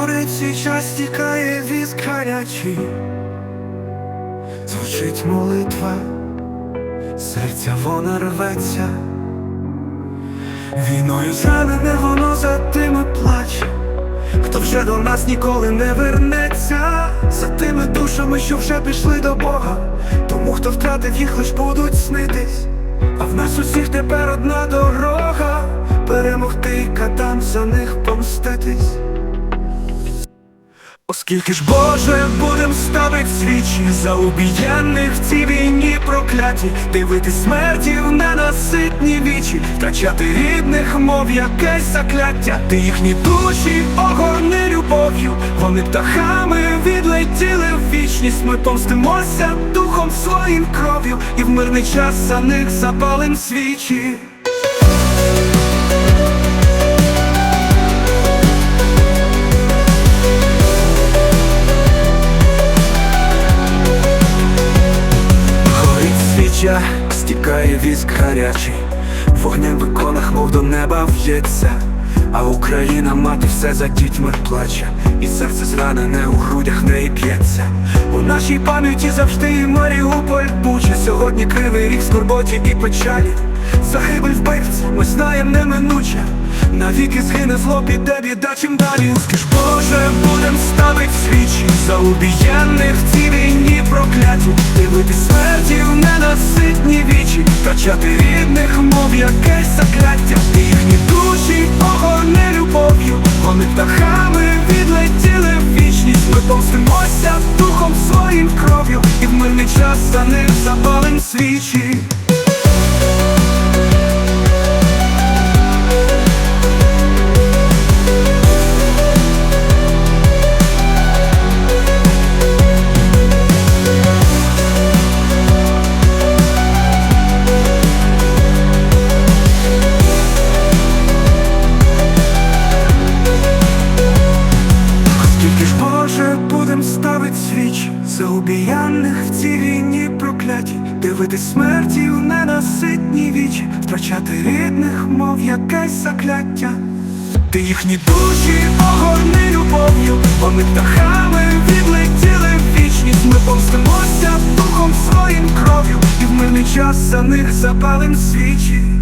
горить і час тікає віск гарячий, звучить молитва, серця вона рветься, війною зранене воно за тими плаче, хто вже до нас ніколи не вернеться, за тими душами, що вже пішли до Бога, тому хто втратив їх, лиш будуть снитись. А в нас усіх тепер одна дорога. Перемогти і катам за них помститись. Оскільки ж Боже будем ставить свічі за убієнних в цій війні прокляті, дивити смерті в ненаситні вічі, втрачати рідних, мов якесь закляття, ти їхні душі огорни любов'ю, вони птахами відлетіли в вічність. Ми помстимося духом своїм кров'ю, і в мирний час за них запалим свічі. Горить стікає віск гарячий, вогнем в іконах, мов до неба в'ється, а Україна мати все за дітьми плаче, і серце зранене у грудях неї п'ється. У нашій пам'яті завжди Маріуполь Буча Сьогодні кривий рік скорботі і печалі. Загибель вбивця, ми знаєм неминуче. Навіки згине зло, піде біда чим далі. Скаж Боже, будем ставить свічі за убієнних в втрачати рідних, мов якесь закляття, їхні душі огорне любов'ю, вони птахами відлетіли в вічність. Ми повстимося духом своїм кров'ю, і в мирний час за них запалим свічі. Скільки ж Боже будем ставить свіч за убіяних в цій війні прокляті, дивити смерті в ненаситні вічі, втрачати рідних, мов якесь закляття. Ти їхні душі огорни любов'ю, вони птахами відлетіли в вічність. Ми помстимося духом своїм кров'ю, і в мирний час за них запалим свічі.